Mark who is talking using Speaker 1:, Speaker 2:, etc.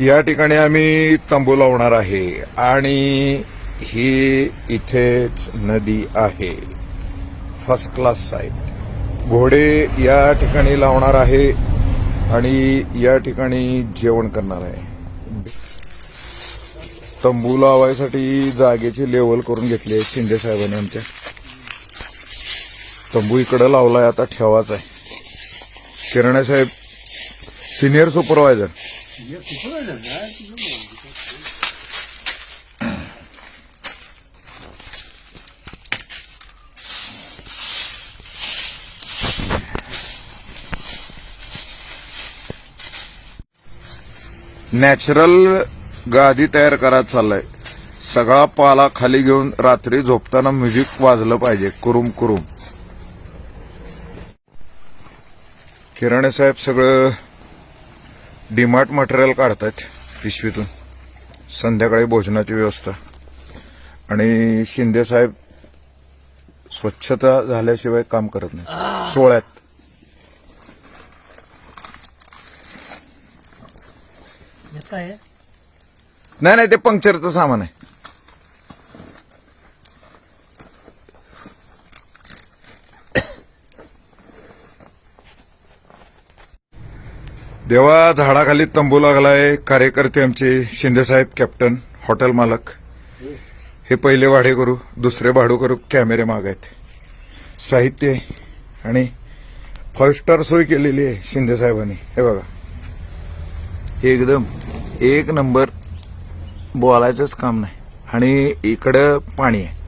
Speaker 1: या ठिकाणी आम्ही तंबू लावणार आहे आणि ही इथेच नदी आहे. फर्स्ट क्लास साहेब घोडे या ठिकाणी लावणार आहे आणि या ठिकाणी जेवण करणार आहे. तंबू लावायसाठी जागेची लेवल करून घेतली आहे शिंदे साहेबांनी आमच्या. तंबू इकडं लावलाय आता ठेवाच आहे. किराणा साहेब सिनियर सुपरवायझर नॅचरल गादी तयार करायला चाललाय. सगळा पाला खाली घेऊन रात्री झोपताना म्युझिक वाजलं पाहिजे. कुरुम कुरुम. किराणे साहेब सगळं डिमार्ट मटेरियल काढतायत पिशवीतून. संध्याकाळी भोजनाची व्यवस्था. आणि शिंदे साहेब स्वच्छता झाल्याशिवाय काम करत नाही सोहळ्यात. नाही नाही ते पंक्चरचं सामान आहे. देवा झाडाखाली तंबू लागलाय. कार्यकर्ते आमचे शिंदेसाहेब कॅप्टन हॉटेल मालक. हे पहिले भाडे करू दुसरे भाडू करू कॅमेरे माग आहेत साहित्य आहे आणि फाईव्ह स्टार सोय केलेली आहे शिंदेसाहेबांनी हे बघा. एकदम एक नंबर बोलायचंच काम नाही. आणि इकडं पाणी आहे.